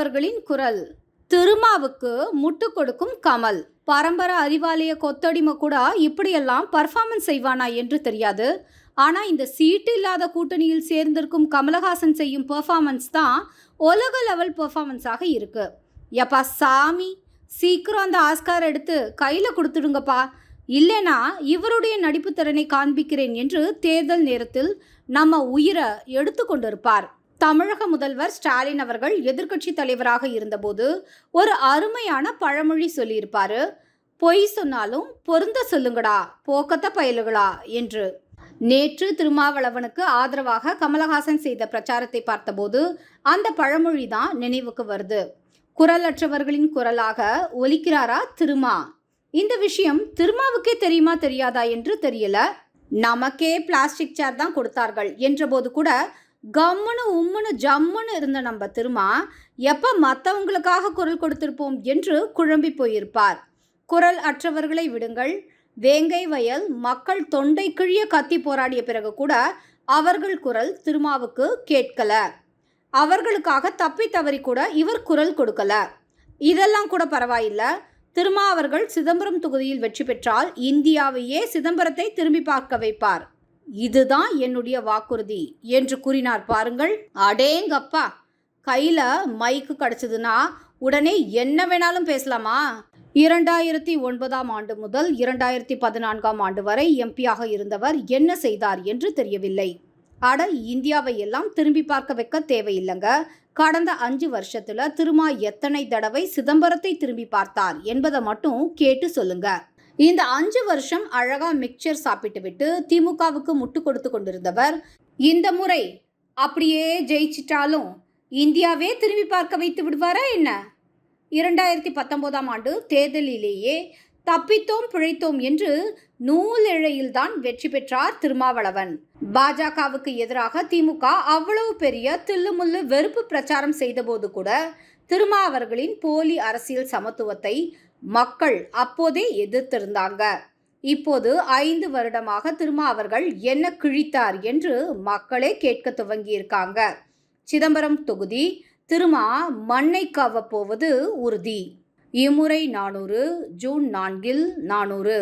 அவர்களின் குரல். திருமாவுக்கு முட்டு கொடுக்கும் கமல். பரம்பரை அறிவாலய கொத்தடிமை கூட இப்படியெல்லாம் பர்ஃபார்மன்ஸ் செய்வானா என்று தெரியாது. ஆனால் இந்த சீட்டு இல்லாத கூட்டணியில் சேர்ந்திருக்கும் கமலஹாசன் செய்யும் பெர்ஃபார்மன்ஸ் தான் உலக லெவல் பெர்ஃபார்மன்ஸாக இருக்கு. எப்பா சாமி! சீக்கிரம் அந்த ஆஸ்கார் எடுத்து கையில் கொடுத்துடுங்கப்பா. இல்லைனா இவருடைய நடிப்பு திறனை காண்பிக்கிறேன் என்று தேர்தல் நேரத்தில் நம்ம உயிரை எடுத்து கொண்டிருப்பார். தமிழக முதல்வர் ஸ்டாலின் அவர்கள் எதிர்க்கட்சி தலைவராக இருந்தபோது ஒரு அருமையான பழமொழி சொல்லியிருப்பாரு. பொய் சொன்னாலும் பொருந்த சொல்லுங்கடா போக்கத்த பயலுகளா? என்று. நேற்று திருமாவளவனுக்கு ஆதரவாக கமலஹாசன் செய்த பிரச்சாரத்தை பார்த்தபோது அந்த பழமொழி தான் நினைவுக்கு வருது. குரலற்றவர்களின் குரலாக ஒலிக்கிறாரா திருமா? இந்த விஷயம் திருமாவுக்கே தெரியுமா தெரியாதா என்று தெரியல. நமக்கே பிளாஸ்டிக் சேர் தான் கொடுத்தார்கள் என்றபோது கூட கம்முன்னு உம்முன்னு ஜம்முன்னு இருந்த நம்ம திருமா எப்போ மற்றவங்களுக்காக குரல் கொடுத்திருப்போம் என்று குழம்பி போயிருப்பார். குரல் அற்றவர்களை விடுங்கள். வேங்கை வயல் மக்கள் தொண்டை கிழிய கத்தி போராடிய பிறகு கூட அவர்கள் குரல் திருமாவுக்கு கேட்கல. அவர்களுக்காக தப்பி தவறி கூட இவர் குரல் கொடுக்கல. இதெல்லாம் கூட பரவாயில்ல. திருமா அவர்கள் சிதம்பரம் தொகுதியில் வெற்றி பெற்றால் இந்தியாவையே சிதம்பரத்தை திரும்பி பார்க்க வைப்பார். இதுதான் என்னுடைய வாக்குறுதி என்று கூறினார். பாருங்கள் அடேங்கப்பா கையில் மைக்கு கிடச்சதுன்னா உடனே என்ன வேணாலும் பேசலாமா? இரண்டாயிரத்தி ஒன்பதாம் ஆண்டு முதல் இரண்டாயிரத்தி பதினான்காம் ஆண்டு வரை எம்பியாக இருந்தவர் என்ன செய்தார் என்று தெரியவில்லை. அட இந்தியாவை எல்லாம் திரும்பி பார்க்க வைக்க தேவையில்லைங்க. கடந்த அஞ்சு வருஷத்துல திருமா எத்தனை தடவை சிதம்பரத்தை திரும்பி பார்த்தார் என்பதை மட்டும் கேட்டு சொல்லுங்க. இந்த அஞ்சு வருஷம் அழகா மிக்சர் சாப்பிட்டு விட்டு திமுகவுக்கு முட்டு கொடுத்து கொண்டிருந்தவர் இந்த முறை அப்படியே ஜெயிச்சிட்டாலும் இந்தியாவே திரும்பி பார்க்க வைத்து விடுவாரா என்ன? இரண்டாயிரத்தி பத்தொன்பதாம் ஆண்டு தேர்தலிலேயே தப்பித்தோம் பிழைத்தோம் என்று நூலிழையில்தான் வெற்றி பெற்றார் திருமாவளவன். பாஜகவுக்கு எதிராக திமுக அவ்வளவு பெரிய தில்லுமுள்ளு வெறுப்பு பிரச்சாரம் செய்தபோது கூட திருமா அவர்களின் போலி அரசியல் சமத்துவத்தை மக்கள் அப்போதே எதிர்த்திருந்தாங்க. இப்போது ஐந்து வருடமாக திருமா அவர்கள் என்ன கிழித்தார் என்று மக்களே கேட்க துவங்கியிருக்காங்க. சிதம்பரம் தொகுதி திருமா மண்ணை கவ்வப் போவது உறுதி. இம்முறை நானூறு ஜூன் நான்கில் நானூறு.